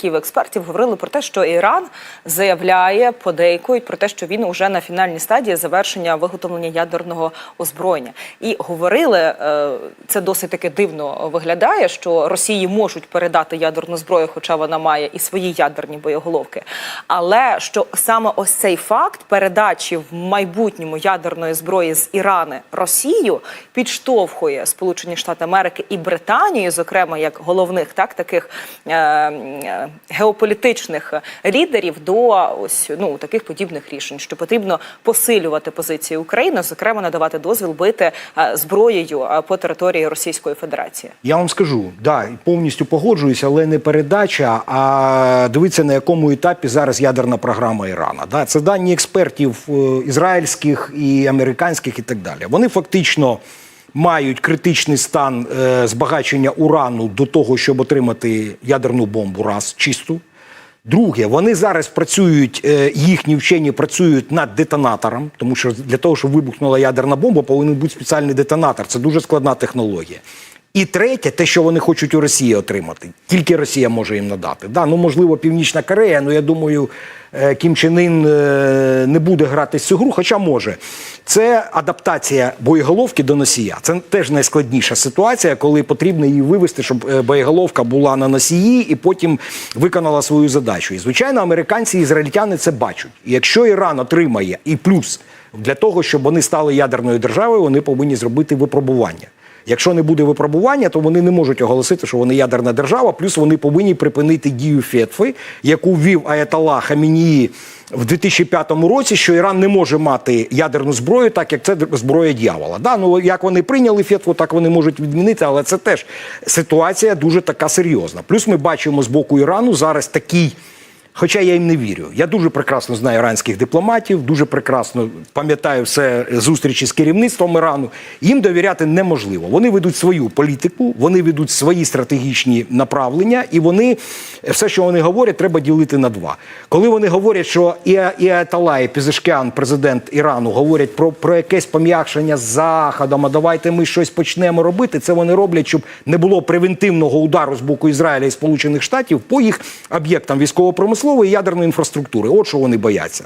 аналітиків, експертів говорили про те, що Іран заявляє, подейкують про те, що він уже на фінальній стадії завершення виготовлення ядерного озброєння. І говорили, е, це досить таки дивно виглядає, що Росії можуть передати ядерну зброю, хоча вона має і свої ядерні боєголовки. Але що саме ось цей факт передачі в майбутньому ядерної зброї з Ірани Росію підштовхує Сполучені Штати Америки і Британію, зокрема як головних так таких е, е, геополітичних лідерів, до ось ну таких подібних рішень, що потрібно посилювати позиції України, зокрема надавати дозвіл бити е, зброєю е, по території Російської Федерації. Я вам скажу, да, повністю погоджуюся, але не передача, а дивіться, на якому етапі зараз ядерна програма Ірана. Да, це дані експертів е, ізраїльських і американських, і так далі. Вони фактично мають критичний стан е, збагачення урану до того, щоб отримати ядерну бомбу, раз чисту. Друге, вони зараз працюють, е, їхні вчені працюють над детонатором, тому що для того, щоб вибухнула ядерна бомба, повинен бути спеціальний детонатор. Це дуже складна технологія. І третє, те, що вони хочуть у Росії отримати, тільки Росія може їм надати. Да, ну можливо, Північна Корея, ну я думаю, е, Кім Чен Ін е, не буде грати цю гру, хоча може. Це адаптація боєголовки до носія. Це теж найскладніша ситуація, коли потрібно її вивести, щоб е, боєголовка була на носії і потім виконала свою задачу. І звичайно, американці і ізраїльтяни це бачать. І якщо Іран отримає і плюс для того, щоб вони стали ядерною державою, вони повинні зробити випробування. Якщо не буде випробування, то вони не можуть оголосити, що вони ядерна держава. Плюс вони повинні припинити дію Фетфи, яку ввів Аятолла Хамінії в 2005 році, що Іран не може мати ядерну зброю, так як це зброя дьявола. Да, ну як вони прийняли Фетфу, так вони можуть відмінити, але це теж ситуація дуже така серйозна. Плюс ми бачимо з боку Ірану зараз такий. Хоча я їм не вірю. Я дуже прекрасно знаю іранських дипломатів, дуже прекрасно пам'ятаю все зустрічі з керівництвом Ірану. Їм довіряти неможливо. Вони ведуть свою політику, вони ведуть свої стратегічні направлення, і вони все, що вони говорять, треба ділити на два. Коли вони говорять, що і, і Атала, і Пізишкян, президент Ірану, говорять про, про якесь пом'якшення з Заходом, а давайте ми щось почнемо робити. Це вони роблять, щоб не було превентивного удару з боку Ізраїля і Сполучених Штатів по їх об'єктам військово-промислової і ядерної інфраструктури. От що вони бояться.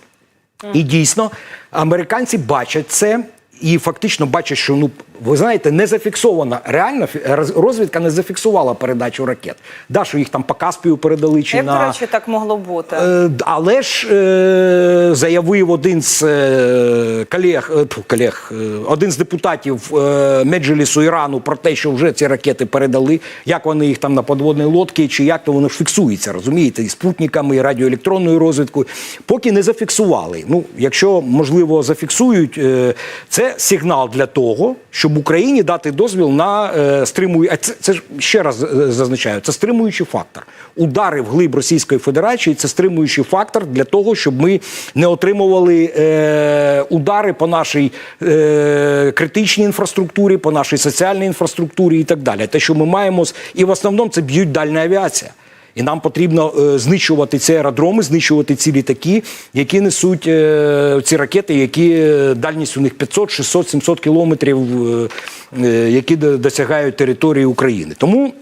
І дійсно, американці бачать це і фактично бачать, що ну ви знаєте, не зафіксована реально розвідка не зафіксувала передачу ракет. Да, що їх там по Каспію передали чи Як на до речі, так могло бути? Е, Але ж е, заявив один з е, колег, колег один з депутатів е, Меджелісу Ірану про те, що вже ці ракети передали, як вони їх там на подводній лодці, чи як то воно ж фіксується, розумієте, і спутниками, і радіоелектронною розвідкою. Поки не зафіксували. Ну, якщо можливо зафіксують, е, це сигнал для того, щоб Україні дати дозвіл на е, стримую. Це, це ще раз е, зазначаю, це стримуючий фактор. Удари в глиб Російської Федерації це стримуючий фактор для того, щоб ми не отримували е, удари по нашій е, критичній інфраструктурі, по нашій соціальній інфраструктурі і так далі. Те, що ми маємо, і в основному це б'ють дальня авіація. І нам потрібно е, знищувати ці аеродроми, знищувати ці літаки, які несуть е, ці ракети, які е, дальність у них 500, 600, 700 кілометрів, е, е, які досягають території України. Тому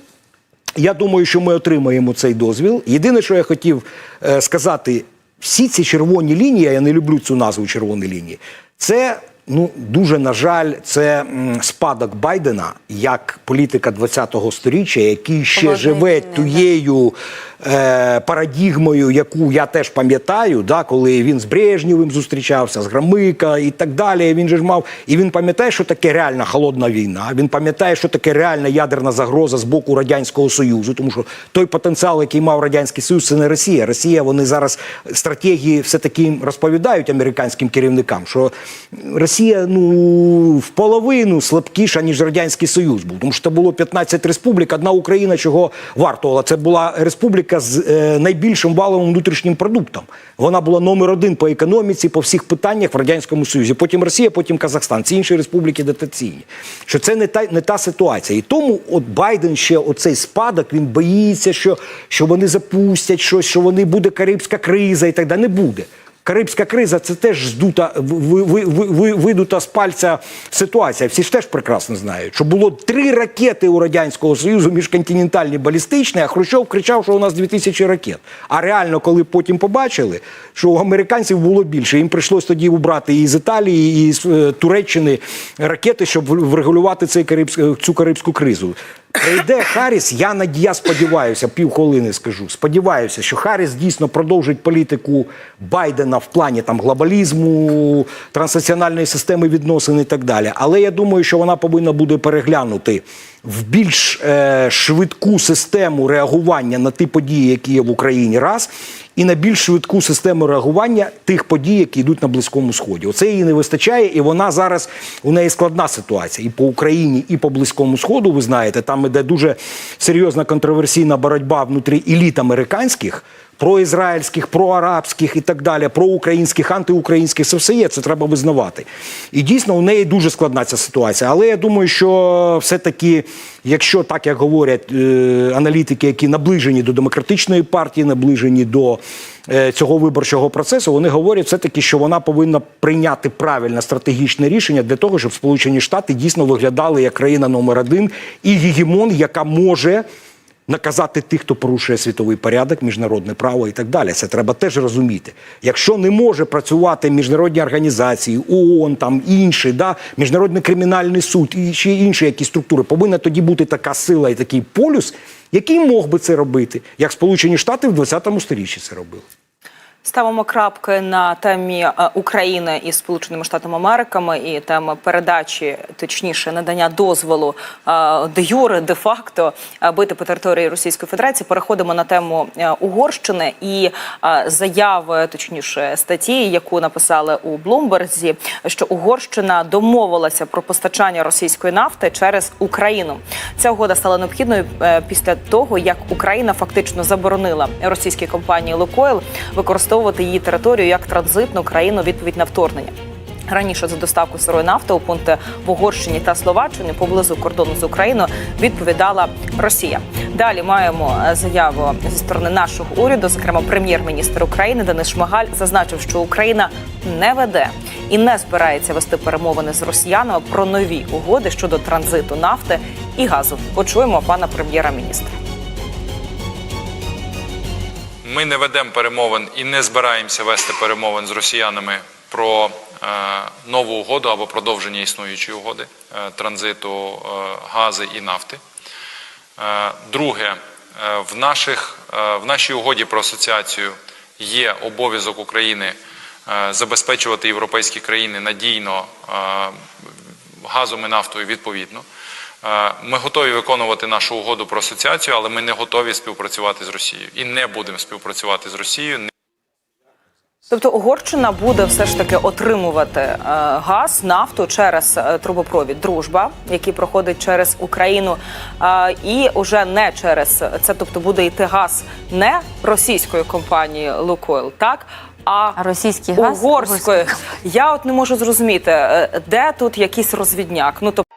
я думаю, що ми отримаємо цей дозвіл. Єдине, що я хотів е, сказати, всі ці червоні лінії, я не люблю цю назву червоні лінії, це. Ну, дуже на жаль, це спадок Байдена як політика 20-го сторіччя, який ще Холодної живе тією е, парадігмою, яку я теж пам'ятаю, да, коли він з Брежнєвим зустрічався, з Громика і так далі. Він же ж мав, і він пам'ятає, що таке реальна холодна війна. Він пам'ятає, що таке реальна ядерна загроза з боку радянського союзу, тому що той потенціал, який мав радянський союз, це не Росія. Росія вони зараз стратегії все таки розповідають американським керівникам, що Росія ну в половину слабкіша ніж радянський союз був, тому що було 15 республік. Одна Україна чого вартувала. Це була республіка з е, найбільшим валовим внутрішнім продуктом. Вона була номер один по економіці, по всіх питаннях в радянському союзі. Потім Росія, потім Казахстан. Ці інші республіки дотаційні. Що це не та не та ситуація. І тому от Байден ще оцей спадок він боїться, що, що вони запустять щось, що вони буде карибська криза і так далі. Не буде. Карибська криза це теж здута, ви- ви- ви- ви- видута з пальця ситуація. Всі ж теж прекрасно знають, що було три ракети у Радянського Союзу міжконтинентальні балістичні, а Хрущов кричав, що у нас 2000 ракет. А реально, коли потім побачили, що у американців було більше, їм прийшлось тоді убрати і з Італії, і з е, Туреччини ракети, щоб врегулювати цей карибськ- цю карибську кризу. Прийде Харіс, я надія сподіваюся, півхвилини скажу. Сподіваюся, що Харіс дійсно продовжить політику Байдена в плані там глобалізму, транснаціональної системи відносин і так далі. Але я думаю, що вона повинна буде переглянути в більш е, швидку систему реагування на ті події, які є в Україні, раз. І на більш швидку систему реагування тих подій, які йдуть на Близькому Сході. Оце їй не вистачає, і вона зараз у неї складна ситуація і по Україні, і по Близькому Сходу. Ви знаєте, там іде дуже серйозна контроверсійна боротьба внутрі еліт американських, проізраїльських, проарабських і так далі, проукраїнських, антиукраїнських. Це все є. Це треба визнавати. І дійсно у неї дуже складна ця ситуація. Але я думаю, що все-таки, якщо так як говорять е, аналітики, які наближені до демократичної партії, наближені до е, цього виборчого процесу, вони говорять все-таки, що вона повинна прийняти правильне стратегічне рішення для того, щоб Сполучені Штати дійсно виглядали як країна номер один і гегемон, яка може. Наказати тих, хто порушує світовий порядок, міжнародне право і так далі. Це треба теж розуміти. Якщо не може працювати міжнародні організації, ООН, там інші, да, міжнародний кримінальний суд і ще інші якісь структури, повинна тоді бути така сила і такий полюс, який мог би це робити, як Сполучені Штати в 20-му сторіччі це робили. Ставимо крапки на темі е, України і Сполученими Штатами Америками і теми передачі, точніше, надання дозволу де юре, де факто бити по території Російської Федерації. Переходимо на тему е, Угорщини і е, заяви, точніше, статті, яку написали у Блумберзі, що Угорщина домовилася про постачання російської нафти через Україну. Ця угода стала необхідною після того, як Україна фактично заборонила російській компанії Лукойл використовувати її територію як транзитну країну відповідь на вторгнення. Раніше за доставку сирої нафти у пункти в Угорщині та Словаччині поблизу кордону з Україною відповідала Росія. Далі маємо е, заяву зі сторони нашого уряду, зокрема прем'єр-міністр України Денис Шмигаль зазначив, що Україна не веде і не збирається вести перемовини з росіянами про нові угоди щодо транзиту нафти і газу. Почуємо пана прем'єра-міністра. Ми не ведемо перемовин і не збираємося вести перемовин з росіянами про е, нову угоду або продовження існуючої угоди е, транзиту е, гази і нафти. Друге, в, наших, в нашій угоді про асоціацію є обов'язок України забезпечувати європейські країни надійно газом і нафтою відповідно. Ми готові виконувати нашу угоду про асоціацію, але ми не готові співпрацювати з Росією і не будемо співпрацювати з Росією. Тобто Угорщина буде все ж таки отримувати е, газ, нафту через е, трубопровід Дружба, який проходить через Україну, е, і уже не через це, тобто буде йти газ не російської компанії Лукойл, так. А російський газ угорської. Я от не можу зрозуміти, де тут якийсь розвідняк. Ну тобто